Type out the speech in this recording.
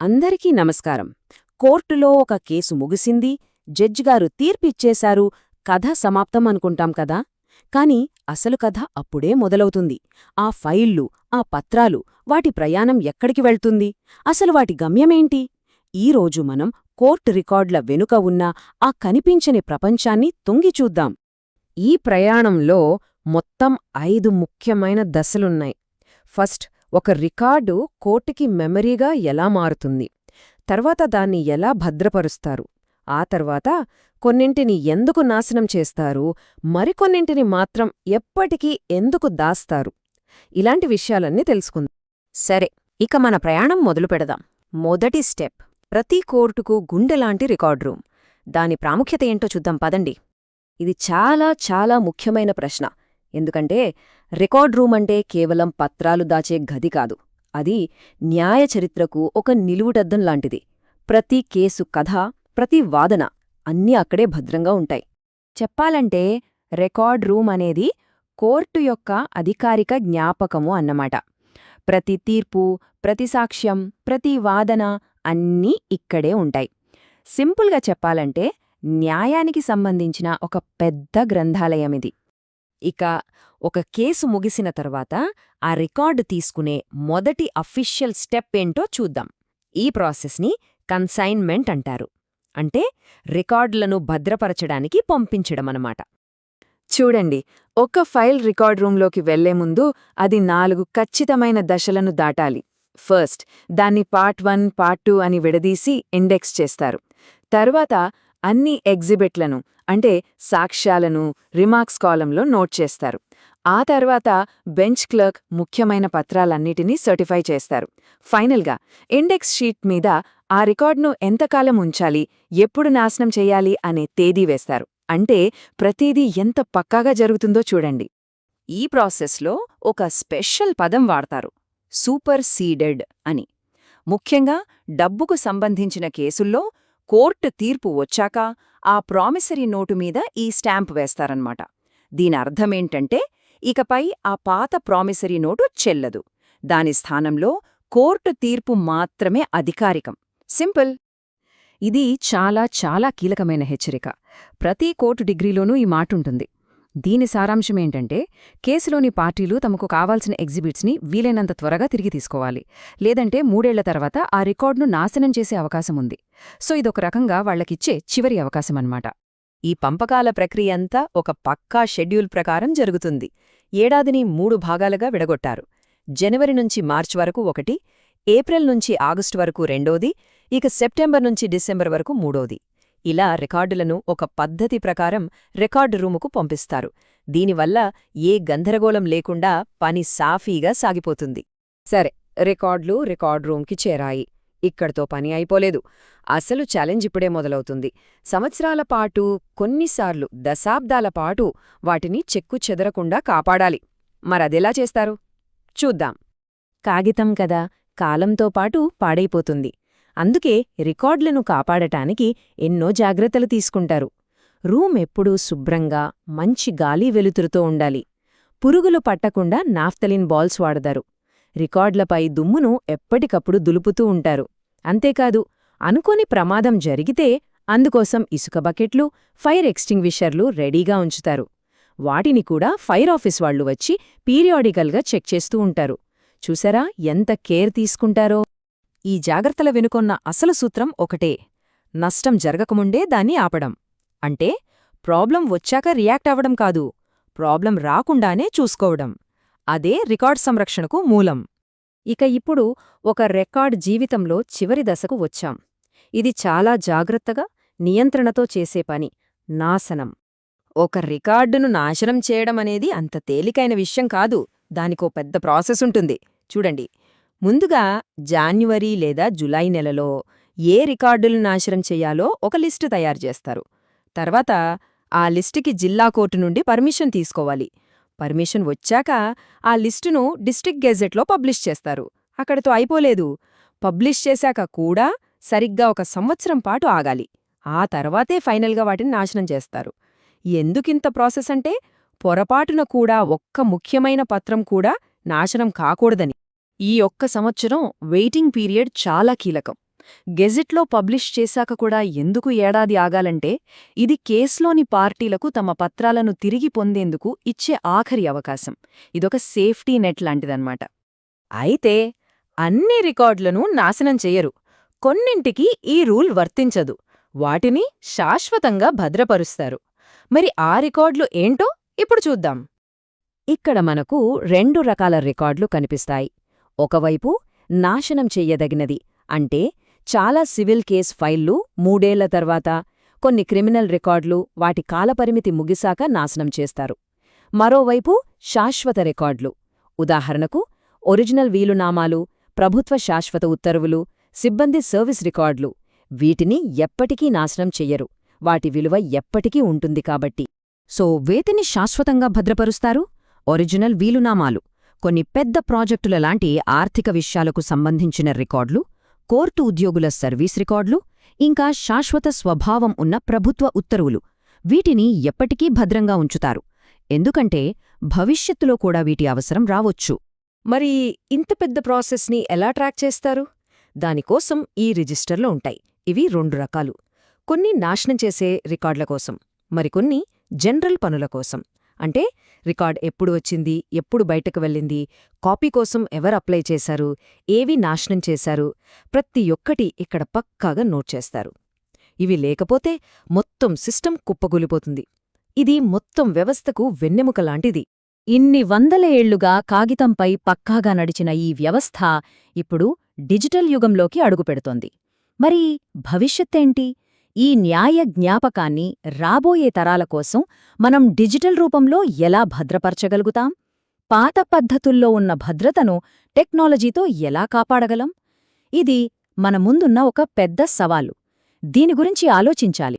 అందరికీ నమస్కారం. కోర్టులో ఒక కేసు ముగిసింది. జడ్జిగారు తీర్పిచ్చేశారు. కథ సమాప్తం అనుకుంటాం కదా? కాని అసలు కథ అప్పుడే మొదలవుతుంది. ఆ ఫైళ్ళు ఆ పత్రాలు వాటి ప్రయాణం ఎక్కడికి వెళ్తుంది? అసలు వాటి గమ్యమేంటి? ఈరోజు మనం కోర్టు రికార్డుల వెనుక ఉన్న ఆ కనిపించని ప్రపంచాన్ని తొంగిచూద్దాం ఈ ప్రయాణంలో మొత్తం ఐదు ముఖ్యమైన దశలున్నాయి. ఫస్ట్ ఒక రికార్డు కోర్టుకి మెమరీగా ఎలా మారుతుంది? తర్వాత దాన్ని ఎలా భద్రపరుస్తారు? ఆ తర్వాత కొన్నింటిని ఎందుకు నాశనం చేస్తారు? మరికొన్నింటిని మాత్రం ఎప్పటికీ ఎందుకు దాస్తారు? ఇలాంటి విషయాలన్నీ తెలుసుకుందాం. సరే ఇక మన ప్రయాణం మొదలు పెడదాం. మొదటి స్టెప్. ప్రతి కోర్టుకు గుండెలాంటి రికార్డ్ రూమ్. దాని ప్రాముఖ్యత ఏంటో చూద్దాం పదండి. ఇది చాలా చాలా ముఖ్యమైన ప్రశ్న. ఎందుకంటే రికార్డ్ రూమ్ అంటే కేవలం పత్రాలు దాచే గది కాదు. అది న్యాయ చరిత్రకు ఒక నిలువుటద్దం లాంటిది. ప్రతి కేసు కథ ప్రతి వాదన అన్నీ అక్కడే భద్రంగా ఉంటాయి. చెప్పాలంటే రికార్డ్ రూమ్ అనేది కోర్టు యొక్క అధికారిక జ్ఞాపకము అన్నమాట. ప్రతి తీర్పు ప్రతి సాక్ష్యం ప్రతి వాదన అన్నీ ఇక్కడే ఉంటాయి. సింపుల్గా చెప్పాలంటే న్యాయానికి సంబంధించిన ఒక పెద్ద గ్రంథాలయమిది. ఇక ఒక కేసు ముగిసిన తర్వాత ఆ రికార్డు తీసుకునే మొదటి అఫీషియల్ స్టెప్ ఏంటో చూద్దాం. ఈ ప్రాసెస్ని కన్సైన్మెంట్ అంటారు. అంటే రికార్డులను భద్రపరచడానికి పంపించడమనమాట. చూడండి ఒక ఫైల్ రికార్డ్ రూంలోకి వెళ్ళే ముందు అది నాలుగు ఖచ్చితమైన దశలను దాటాలి. ఫస్ట్ దాన్ని పార్ట్ వన్ పార్ట్ టూ అని విడదీసి ఇండెక్స్ చేస్తారు. తర్వాత అన్ని ఎగ్జిబిట్లను అంటే సాక్ష్యాలను రిమార్క్స్ కాలంలో నోట్ చేస్తారు. ఆ తర్వాత బెంచ్ క్లర్క్ ముఖ్యమైన పత్రాలన్నిటినీ సర్టిఫై చేస్తారు. ఫైనల్గా ఇండెక్స్ షీట్ మీద ఆ రికార్డును ఎంతకాలం ఉంచాలి ఎప్పుడు నాశనం చేయాలి అనే తేదీ వేస్తారు. అంటే ప్రతిదీ ఎంత పక్కాగా జరుగుతుందో చూడండి. ఈ ప్రాసెస్లో ఒక స్పెషల్ పదం వాడతారు సూపర్ సీడెడ్ అని. ముఖ్యంగా డబ్బుకు సంబంధించిన కేసుల్లో కోర్టు తీర్పు వచ్చాక ఆ ప్రామిసరీ నోటు మీద ఈ స్టాంప్ వేస్తారన్నమాట. దీని అర్థమేంటంటే ఇకపై ఆ పాత ప్రామిసరీ నోటు చెల్లదు. దాని స్థానంలో కోర్టు తీర్పు మాత్రమే అధికారికం. సింపుల్. ఇది చాలా చాలా కీలకమైన హెచ్చరిక. ప్రతి కోర్టు డిగ్రీలోనూ ఈ మాటుంటుంది. దీని సారాంశమేంటంటే కేసులోని పార్టీలు తమకు కావాల్సిన ఎగ్జిబిట్స్ని వీలైనంత త్వరగా తిరిగి తీసుకోవాలి. లేదంటే మూడేళ్ళ తర్వాత ఆ రికార్డును నాశనం చేసే అవకాశముంది సో ఇదొక రకంగా వాళ్ళకిచ్చే చివరి అవకాశమన్నమాట. ఈ పంపకాల ప్రక్రియ అంతా ఒక పక్కా షెడ్యూల్ ప్రకారం జరుగుతుంది. ఏడాదిని మూడు భాగాలుగా విడగొట్టారు. జనవరి నుంచి మార్చ్ వరకు ఒకటి ఏప్రిల్ నుంచి ఆగస్టు వరకు రెండోది ఇక సెప్టెంబర్ నుంచి డిసెంబర్ వరకు మూడోది. ఇలా రికార్డులను ఒక పద్ధతి ప్రకారం రికార్డు రూముకు పంపిస్తారు. దీనివల్ల ఏ గందరగోళం లేకుండా పని సాఫీగా సాగిపోతుంది. సరే రికార్డులు రికార్డ్ రూమ్కి చేరాయి. ఇక్కడితో పని అయిపోలేదు. అసలు ఛాలెంజ్ ఇప్పుడే మొదలవుతుంది. సంవత్సరాల పాటు కొన్నిసార్లు దశాబ్దాల పాటు వాటిని చెక్కు చెదరకుండా కాపాడాలి. మరదెలా చేస్తారు? చూద్దాం. కాగితం కదా కాలంతో పాటు పాడైపోతుంది. అందుకే రికార్డులను కాపాడటానికి ఎన్నో జాగ్రత్తలు తీసుకుంటారు. రూమ్ ఎప్పుడూ శుభ్రంగా మంచి గాలి వెలుతురుతో ఉండాలి. పురుగులు పట్టకుండా నాఫ్తలిన్ బాల్స్ వాడదారు రికార్డులపై దుమ్మును ఎప్పటికప్పుడు దులుపుతూ ఉంటారు. అంతేకాదు అనుకోని ప్రమాదం జరిగితే అందుకోసం ఇసుక బకెట్లు ఫైర్ ఎక్స్టింగ్విషర్లు రెడీగా ఉంచుతారు. వాటిని కూడా ఫైర్ ఆఫీస్ వాళ్ళు వచ్చి పీరియాడికల్గా చెక్ చేస్తూ ఉంటారు. చూసారా ఎంత కేర్ తీసుకుంటారో! ఈ జాగ్రత్తల వెనుకొన్న అసలు సూత్రం ఒకటే. నష్టం జరగకముండే దాన్ని ఆపడం. అంటే ప్రాబ్లం వచ్చాక రియాక్ట్ అవ్వడం కాదు ప్రాబ్లం రాకుండానే చూసుకోవడం. అదే రికార్డ్ సంరక్షణకు మూలం. ఇక ఇప్పుడు ఒక రికార్డ్ జీవితంలో చివరి దశకు వచ్చాం. ఇది చాలా జాగ్రత్తగా నియంత్రణతో చేసే పని నాశనం. ఒక రికార్డును నాశనం చేయడం అనేది అంత తేలికైన విషయం కాదు. దానికో పెద్ద ప్రాసెస్ ఉంటుంది. చూడండి. ముందుగా జాన్యువరి లేదా జులై నెలలో ఏ రికార్డులు నాశనం చెయ్యాలో ఒక లిస్టు తయారు చేస్తారు. తర్వాత ఆ లిస్టుకి జిల్లా కోర్టు నుండి పర్మిషన్ తీసుకోవాలి. పర్మిషన్ వచ్చాక ఆ లిస్టును డిస్ట్రిక్ట్ గెజెట్లో పబ్లిష్ చేస్తారు. అక్కడితో అయిపోలేదు. పబ్లిష్ చేశాక కూడా సరిగ్గా ఒక సంవత్సరం పాటు ఆగాలి. ఆ తర్వాతే ఫైనల్గా వాటిని నాశనం చేస్తారు. ఎందుకింత ప్రాసెస్ అంటే పొరపాటున కూడా ఒక్క ముఖ్యమైన పత్రం కూడా నాశనం కాకూడదని. ఈ ఒక్క సంవత్సరం వెయిటింగ్ పీరియడ్ చాలా కీలకం. గెజిట్లో పబ్లిష్ చేశాక కూడా ఎందుకు ఏడాది ఆగాలంటే ఇది కేసులోని పార్టీలకు తమ పత్రాలను తిరిగి పొందేందుకు ఇచ్చే ఆఖరి అవకాశం. ఇదొక సేఫ్టీ నెట్ లాంటిదన్నమాట. అయితే అన్ని రికార్డులను నాశనం చెయ్యరు కొన్నింటికి ఈ రూల్ వర్తించదు. వాటిని శాశ్వతంగా భద్రపరుస్తారు. మరి ఆ రికార్డులు ఏంటో ఇప్పుడు చూద్దాం. ఇక్కడ మనకు రెండు రకాల రికార్డులు కనిపిస్తాయి. ఒకవైపు నాశనం చెయ్యదగినది. అంటే చాలా సివిల్ కేస్ ఫైళ్ళు మూడేళ్ళ తర్వాత కొన్ని క్రిమినల్ రికార్డులు వాటి కాలపరిమితి ముగిశాక నాశనం చేస్తారు. మరోవైపు శాశ్వత రికార్డులు. ఉదాహరణకు ఒరిజినల్ వీలునామాలు ప్రభుత్వ శాశ్వత ఉత్తర్వులు సిబ్బంది సర్వీస్ రికార్డులు. వీటిని ఎప్పటికీ నాశనం చెయ్యరు. వాటి విలువ ఎప్పటికీ ఉంటుంది కాబట్టి. సో వేతిని శాశ్వతంగా భద్రపరుస్తారు? ఒరిజినల్ వీలునామాలు. కొన్ని పెద్ద ప్రాజెక్టుల లాంటి ఆర్థిక విషయాలకు సంబంధించిన రికార్డులు కోర్టు ఉద్యోగుల సర్వీస్ రికార్డులు ఇంకా శాశ్వత స్వభావం ఉన్న ప్రభుత్వ ఉత్తర్వులు. వీటిని ఎప్పటికీ భద్రంగా ఉంచుతారు. ఎందుకంటే భవిష్యత్తులో కూడా వీటి అవసరం రావొచ్చు. మరి ఇంత పెద్ద ప్రాసెస్ని ఎలా ట్రాక్ చేస్తారు? దానికోసం ఈ రిజిస్టర్లు ఉంటాయి. ఇవి రెండు రకాలు. కొన్ని నాశనం చేసే రికార్డుల కోసం మరికొన్ని జనరల్ పనుల కోసం. అంటే రికార్డ్ ఎప్పుడు వచ్చింది ఎప్పుడు బయటకు వెళ్ళింది కాపీ కోసం ఎవరు అప్లై చేశారు ఏవి నాశనం చేశారు ప్రతి ఒక్కటి ఇక్కడ పక్కాగా నోట్ చేస్తారు. ఇవి లేకపోతే మొత్తం సిస్టమ్ కుప్పగూలిపోతుంది ఇది మొత్తం వ్యవస్థకు వెన్నెముక లాంటిది. ఇన్ని వందల ఏళ్ళుగా కాగితంపై పక్కాగా నడిచిన ఈ వ్యవస్థ ఇప్పుడు డిజిటల్ యుగంలోకి అడుగుపెడుతోంది. మరి భవిష్యత్తేంటి? ఈ న్యాయ జ్ఞాపకాన్ని రాబోయే తరాల కోసం మనం డిజిటల్ రూపంలో ఎలా భద్రపరచగలుగుతాం? పాత పద్ధతుల్లో ఉన్న భద్రతను టెక్నాలజీతో ఎలా కాపాడగలం? ఇది మన ముందున్న ఒక పెద్ద సవాలు. దీని గురించి ఆలోచించాలి.